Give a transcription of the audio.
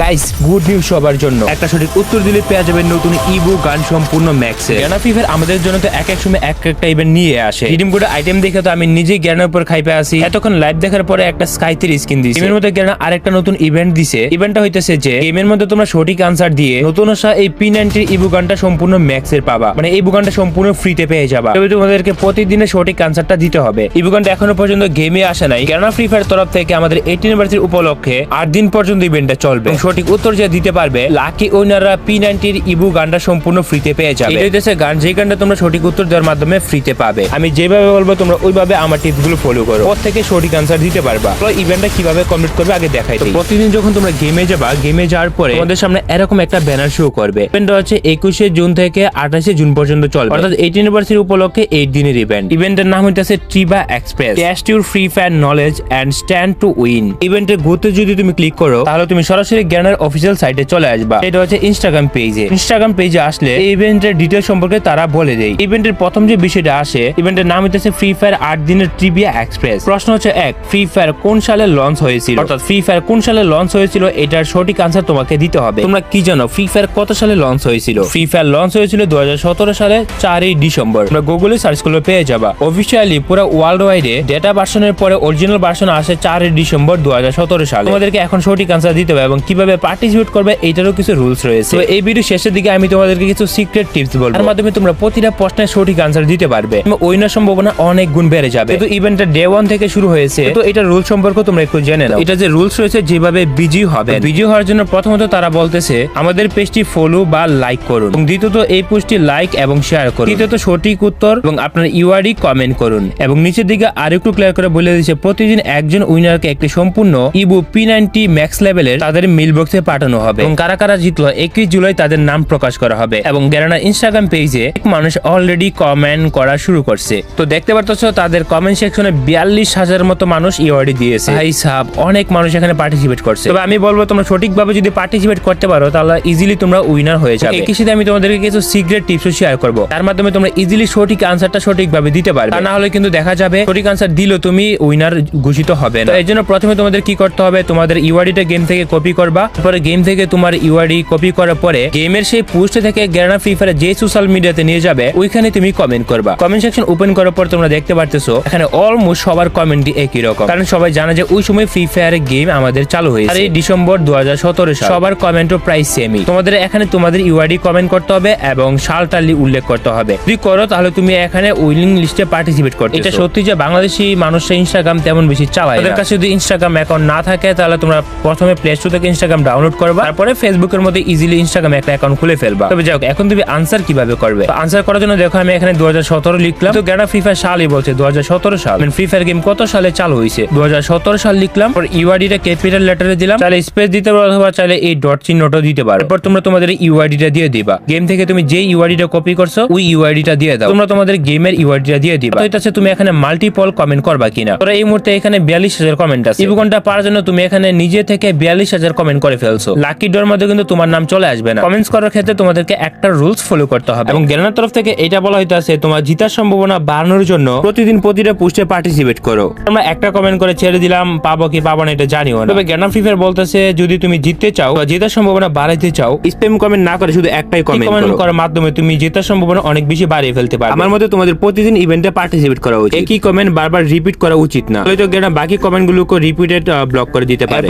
Guys good news সবার জন্য। একটা সঠিক উত্তর দিলে পেয়ে যাবেন নতুন ইবু গান সম্পূর্ণ ম্যাক্সে। জ্ঞানা ফিফার আমাদের জন্য তো এক এক সময় এক একটা ইভেন্ট নিয়ে আসে। রিডিম কোড আইটেম দেখে তো আমি নিজেই জ্ঞানের উপর খাই পেয়ে আসি এতক্ষণ লাইভ দেখার পরে একটা স্কাইতের স্কিন দিছে। গেমের মধ্যে জ্ঞানা আরেকটা নতুন ইভেন্ট দিছে। ইভেন্টটা হইতেছে যে গেমের মধ্যে তোমরা সঠিক আনসার দিয়ে নতুন আসা এই পি নাইনটির ইবু গানটা সম্পূর্ণ ম্যাক্সের পাবা। মানে এই বুগানটা সম্পূর্ণ ফ্রিতে পেয়ে যাবা। তবে তোমাদেরকে প্রতিদিনের সঠিক আনসারটা দিতে হবে। এই বুগানটা এখনও পর্যন্ত গেমে আসে নাই। কেননা ফ্রি ফায়ার তরফ থেকে আমাদের এইটিন ভার্সির উপলক্ষে আট দিন পর্যন্ত ইভেন্টটা চলবে। সঠিক উত্তর যে দিতে পারবে লাকি ওনাররা পি নাইনটির ইবু গানটা সম্পূর্ণ ফ্রিতে পেয়ে যাবে। এটা হইতেছে গান যে গানটা তোমরা সঠিক উত্তর দেওয়ার মাধ্যমে ফ্রিতে পাবে। আমি যেভাবে বলব তোমরা ওইভাবে আমার টিপসগুলো ফলো করো। ওর থেকে সঠিক আনসার দিতে পারবা। তো ইভেন্টটা কীভাবে কমপ্লিট করবে আগে দেখাই দিই। প্রতিদিন যখন তোমরা গেমে যাবা গেমে যাওয়ার পরে তোমাদের সামনে এরকম একটা ব্যানার শো করবে। ইভেন্টটা হচ্ছে একুশে জুন থেকে আঠাশে জুন পর্যন্ত চলবে। অর্থাৎ এইটিন ইউনিভার্সিটি উপলক্ষে এইট দিনের ইভেন্ট ইভেন্টের নাম হইতেছে ট্রিবা express test your free fire knowledge and stand to win ইভেন্টের ঘুরতে যদি তুমি ক্লিক করো তাহলে তুমি সরাসরি জ্ঞানের অফিসিয়াল সাইটে চলে আসবা। এটা হচ্ছে ইনস্টাগ্রাম পেজে ইনস্টাগ্রাম পেজে আসলে এই ইভেন্টের ডিটেল সম্পর্কে তারা বলে দেয়। ইভেন্টের প্রথম যে বিষয়টা আসে ইভেন্টের নাম হইতেছে ফ্রি ফায়ার আট দিনের ট্রিবিয়া এক্সপ্রেস প্রশ্ন হচ্ছে এক ফ্রি ফায়ার কোন সালে লঞ্চ হয়েছিল? অর্থাৎ ফ্রি ফায়ার কোন সালে লঞ্চ হয়েছিল? এটার সঠিক আনসার তোমাকে দিতে হবে। তোমরা কি জানো ফ্রি ফায়ার কত সালে লঞ্চ হয়েছিল? ফ্রি ফায়ার লঞ্চ হয়েছিল দু সালে, চারই ডিসেম্বর। তোমরা গুগলে সার্চ করলে পেয়ে যাবা। অফিসিয়ালি পুরো ওয়ার্ল্ড ওয়াইডে ডেটা ভার্সনের পরে অরিজিনাল ভার্সন আসে চারই ডিসেম্বর দু সালে। তোমাদেরকে এখন সঠিক আনসার দিতে হবে এবং কীভাবে পার্টিসিপেট করবে এটারও কিছু রুলস রয়েছে। তো এই ভিডিও শেষের দিকে আমি তোমাদেরকে কিছু সিক্রেট টিপস বলব। তার মাধ্যমে তোমরা প্রতিটা প্রশ্নের সঠিক আনসার দিতে পারবে। ওইনার সম্ভাবনা অনেক গুণ বেড়ে যাবে। তো ইভেন্টটা ডে ওয়ান থেকে শুরু হয়েছে তো এটা রুল সম্পর্কে তোমরা একটু জেনে নাও। এটা যে রুলস রয়েছে যেভাবে বিজি হবে বিজি হওয়ার জন্য প্রথমত তারা বলতেছে আমাদের পেজটি ফলো বা লাইক করুন। এবং দ্বিতীয়ত এই পোস্টটি লাইক এবং শেয়ার করুন। তৃতীয়ত সঠিক উত্তর এবং আপনার ইউআরডি কমেন্ট করুন। এবং নিচের দিকে আরেকটু ক্লিয়ার করে বলে দিচ্ছে প্রতিদিন একজন উইনারকে একটি সম্পূর্ণ ইবু পি নাইনটি ম্যাক্স লেভেলের তাদের মিল বক্সে পাঠানো হবে। এবং কারা কারা জিতলো একই জুলাই তাদের নাম প্রকাশ করা হবে। এবং গ্যারানা ইনস্টাগ্রাম পেজে মানুষ অলরেডি কমেন্ট করা শুরু করছে। তো দেখতে পারতেছ তাদের কমেন্ট সেকশনে বিয়াল্লিশ হাজার মতো মানুষ ইওয়ার্ডি দিয়েছে। ভাই সাহ অনেক মানুষ এখানে পার্টিসিপেট করছে। তবে আমি বলব তোমরা সঠিকভাবে যদি পার্টিসিপেট করতে পারো তাহলে ইজিলি তোমরা উইনার হয়ে যাবে। একই সাথে আমি তোমাদেরকে কিছু সিক্রেট টিপস শেয়ার করব। তার মাধ্যমে তোমরা ইজিলি সঠিক আনসারটা সঠিকভাবে দিতে পারবে। না হলে কিন্তু দেখা যাবে সঠিক আনসার দিলেও তুমি উইনার ঘোষিত হবে না। এই জন্য প্রথমে তোমাদের কি করতে হবে তোমাদের ইউআইডিটা গেম থেকে কপি করবা। তারপরে গেম থেকে তোমার ইউআইডি কপি করার পরে গেমের সেই পোস্ট থেকে গ্যারানা ফ্রি ফায়ার যে সোশ্যাল মিডিয়াতে নিয়ে যাবে, ওইখানে তুমি কমেন্ট করবা। কমেন্ট সেকশন ওপেন করার পর তোমরা দেখতে পারতেছো, এখানে অলমোস্ট সবার কমেন্টই একই রকম। কারণ সবাই জানে যে ওই সময় ফ্রি ফায়ার গেম আমাদের চালু হয়েছে। আর এই ডিসেম্বর দু সাল। সবার কমেন্টও প্রায় সেমই তোমাদের এখানে তোমাদের ইউআইডি কমেন্ট করতে হবে এবং সালটা উল্লেখ করতে হবে। যদি করো, তাহলে তুমি এখানে উইলিং লিস্টে পার্টিসিপেট করতে এটা সত্যি যে বাংলাদেশি মানুষের ইনস্টাগ্রাম তেমন বেশি চালায় তাদের কাছে যদি ইনস্টাগ্রাম অ্যাকাউন্ট না থাকে, তাহলে তোমরা প্রথমে প্লে স্টোর থেকে ইনস্টাগ্রাম ডাউনলোড করবা। তারপরে ফেসবুকের মধ্যে ইজিলি ইনস্টাগ্রাম একটা অ্যাকাউন্ট খুলে ফেলবা। তবে যাই এখন তুমি আনসার কীভাবে করবে? আনসার করার জন্য দেখো, আমি এখানে দু হাজার সতেরো লিখলাম। তো গ্যানা ফ্রি ফায়ার সালই বলছে দু হাজার সতেরো সাল। মানে ফ্রি ফায়ার গেম কত সালে চালু হয়েছে দু সাল লিখলাম। পর ইউআইডিটা ক্যাপিটাল লেটারে দিলাম। চাইলে স্পেস দিতে পারো অথবা চাইলে এই ডট চিহ্নটা দিতে পারো। এরপর তোমরা তোমাদের ইউআইডিটা দিয়ে দিবা। গেম থেকে তুমি যে ইউআইডিটা কপি করছ, ওই ইউআইডিটা দিয়ে দাও। তোমরা তোমাদের গেমের ইউআইডিটা দিয়ে দিবা। তো এটা তুমি এখানে মাল্টিপল কমেন্ট করবা কিনা। তোরা এই মুহূর্তে এখানে বিয়াল্লিশ হাজার কমেন্ট আছে। ইবুকনটা পাওয়ার জন্য তুমি এখানে নিজে থেকে বিয়াল্লিশ হাজার কমেন্ট করে ফেলছো। লাকি ডোর মধ্যে কিন্তু তোমার নাম চলে আসবে না। কমেন্টস করার ক্ষেত্রে তোমাদেরকে একটা রুলস ফলো করতে হবে। এবং গেলানোর তরফ থেকে এটা বলা হইতাছে তোমার জিতার সম্ভাবনা বাড়ানোর জন্য প্রতিদিন প্রতিটা পোস্টে পার্টিসিপেট করো। আমরা একটা কমেন্ট করে ছেড়ে দিলাম পাবো কি পাবো না এটা জানিও না। তবে জ্ঞানাম ফ্রি ফায়ার বলতেছে যদি তুমি জিততে চাও বা জেতার সম্ভাবনা বাড়াইতে চাও স্প্যাম কমেন্ট না করে শুধু একটাই কমেন্ট কমেন্ট করার মাধ্যমে তুমি জেতার সম্ভাবনা অনেক বেশি বাড়িয়ে ফেলতে পারো আমার মতে তোমাদের প্রতিদিন ইভেন্টে পার্টিসিপেট করা উচিত। একই কমেন্ট বারবার রিপিট করা উচিত না। হয়তো জ্ঞানা বাকি কমেন্ট গুলোকে রিপিটেড ব্লক করে দিতে পারে।